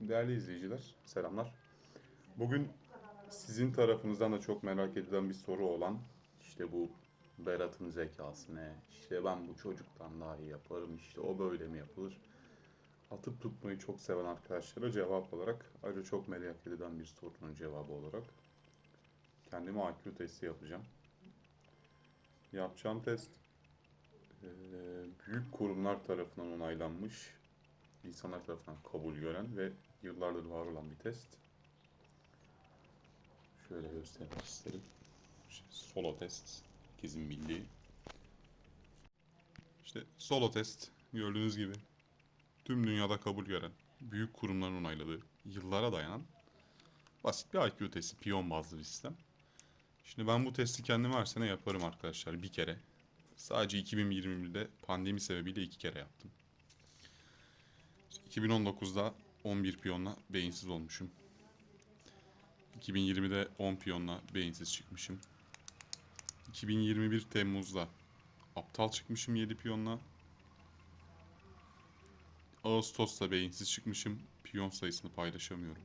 Değerli izleyiciler, selamlar. Bugün sizin tarafınızdan da çok merak edilen bir soru olan işte bu Berat'ın zekası ne? İşte ben bu çocuktan daha iyi yaparım. İşte o böyle mi yapılır? Atıp tutmayı çok seven arkadaşlara cevap olarak ayrıca çok merak edilen bir sorunun cevabı olarak kendime IQ testi yapacağım. Yapacağım test büyük kurumlar tarafından onaylanmış insanlar tarafından kabul gören ve yıllardır var olan bir test. Şöyle göstermek isterim. İşte solo test, herkesin bildiği. İşte solo test gördüğünüz gibi tüm dünyada kabul gören, büyük kurumların onayladığı, yıllara dayanan basit bir IQ testi, piyon bazlı bir sistem. Şimdi ben bu testi kendime her sene yaparım arkadaşlar bir kere. Sadece 2021'de pandemi sebebiyle iki kere yaptım. 2019'da 11 piyonla beyinsiz olmuşum. 2020'de 10 piyonla beyinsiz çıkmışım. 2021 Temmuz'da aptal çıkmışım 7 piyonla. Ağustos'ta beyinsiz çıkmışım. Piyon sayısını paylaşamıyorum.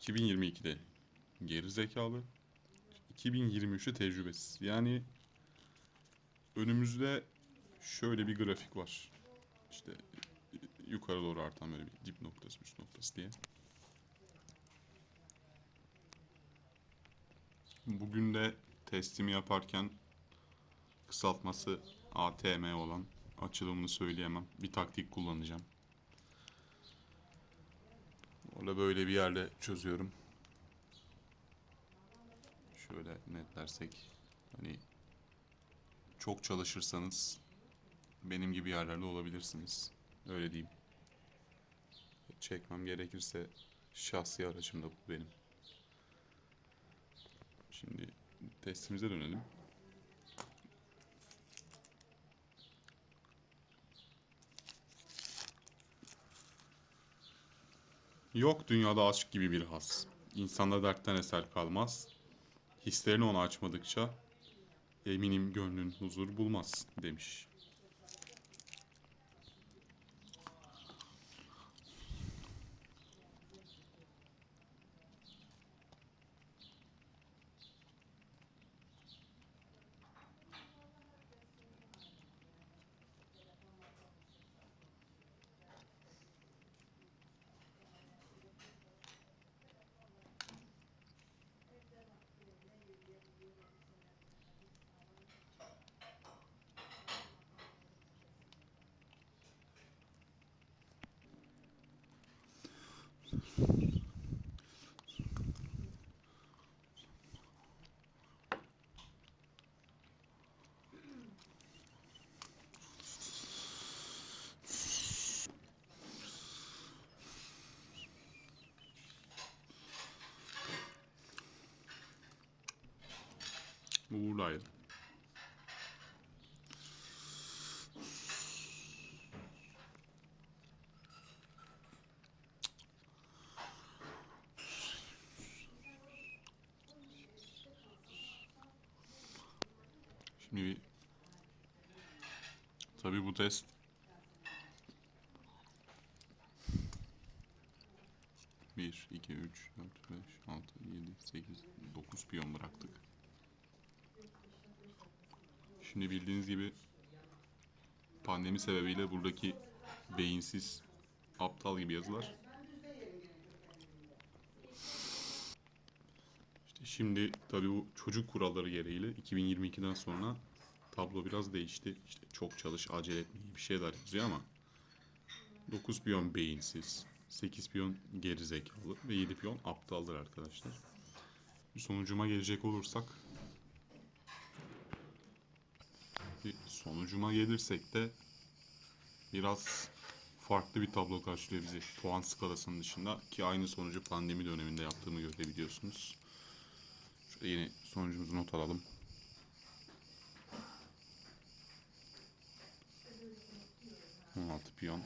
2022'de geri zekalı. 2023'te tecrübesiz. Yani önümüzde şöyle bir grafik var. İşte yukarı doğru artan böyle bir dip noktası, üst noktası diye. Bugün de testimi yaparken kısaltması ATM olan açılımını söyleyemem. Bir taktik kullanacağım. Orada böyle bir yerde çözüyorum. Şöyle netlersek hani çok çalışırsanız benim gibi yerlerde olabilirsiniz. Öyle diyeyim. Çekmem gerekirse şahsi aracım da bu benim. Şimdi testimize dönelim. Yok dünyada aşk gibi bir has. İnsanda dertten eser kalmaz. Hislerini ona açmadıkça eminim gönlün huzur bulmaz demiş. Ooh, light. Şimdi tabii bu test bir, iki, üç, dört, beş, altı, yedi, sekiz, dokuz piyon bıraktık. Şimdi bildiğiniz gibi pandemi sebebiyle buradaki beyinsiz aptal gibi yazılar. Şimdi tabii bu çocuk kuralları gereğiyle 2022'den sonra tablo biraz değişti. İşte çok çalış, acele etme gibi bir şeyler yazıyor ama 9 piyon beyinsiz, 8 piyon gerizekalı ve 7 piyon aptaldır arkadaşlar. Sonucuma gelecek olursak sonucuma gelirsek de biraz farklı bir tablo karşılıyor bizi puan skalasının dışında ki aynı sonucu pandemi döneminde yaptığımı görebiliyorsunuz. Şöyle yine sonucumuzu not alalım. Altı piyon.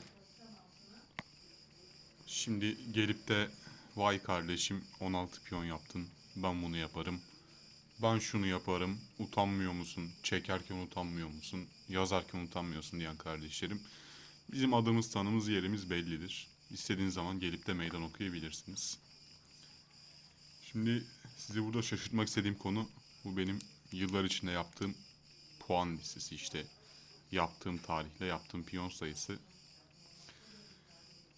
Şimdi gelip de vay kardeşim 16 piyon yaptın ben bunu yaparım ben şunu yaparım, utanmıyor musun? Çekerken utanmıyor musun? Yazarken utanmıyorsun diyen kardeşlerim. Bizim adımız, tanımız, yerimiz bellidir. İstediğiniz zaman gelip de meydan okuyabilirsiniz. Şimdi sizi burada şaşırtmak istediğim konu bu benim yıllar içinde yaptığım puan listesi işte. Yaptığım tarihle yaptığım piyon sayısı.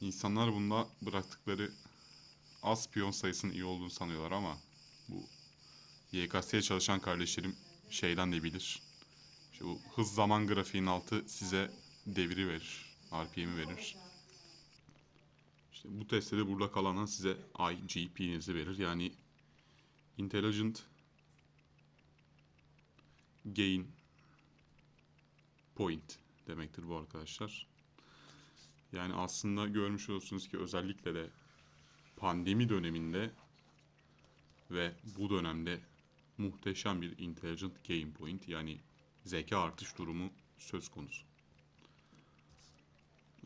İnsanlar bunda bıraktıkları az piyon sayısının iyi olduğunu sanıyorlar ama bu YKS'ye çalışan kardeşlerim şeyden de bilir. İşte bu hız zaman grafiğinin altı size deviri verir. RPM'i verir. İşte bu testte de burada kalandan size IGP'nizi verir. Yani Intelligent Gain Point demektir bu arkadaşlar. Yani aslında görmüş olursunuz ki özellikle de pandemi döneminde ve bu dönemde muhteşem bir intelligent gain point yani zeka artış durumu söz konusu.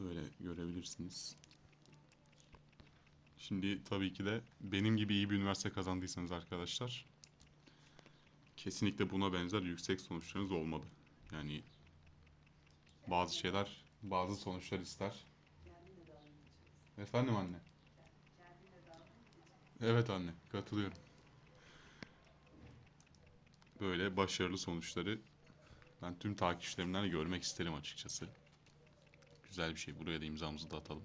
Öyle görebilirsiniz. Şimdi tabii ki de benim gibi iyi bir üniversite kazandıysanız arkadaşlar kesinlikle buna benzer yüksek sonuçlarınız olmalı. Yani bazı şeyler bazı sonuçlar ister. Efendim anne? Evet anne, katılıyorum. Böyle başarılı sonuçları ben tüm takipçilerimden de görmek isterim açıkçası. Güzel bir şey. Buraya da imzamızı da atalım.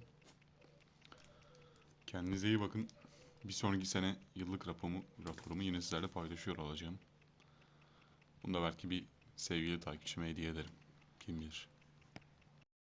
Kendinize iyi bakın. Bir sonraki sene yıllık raporumu, raporumu yine sizlerle paylaşıyor olacağım. Bunu da belki bir sevgili takipçime hediye ederim. Kim bilir.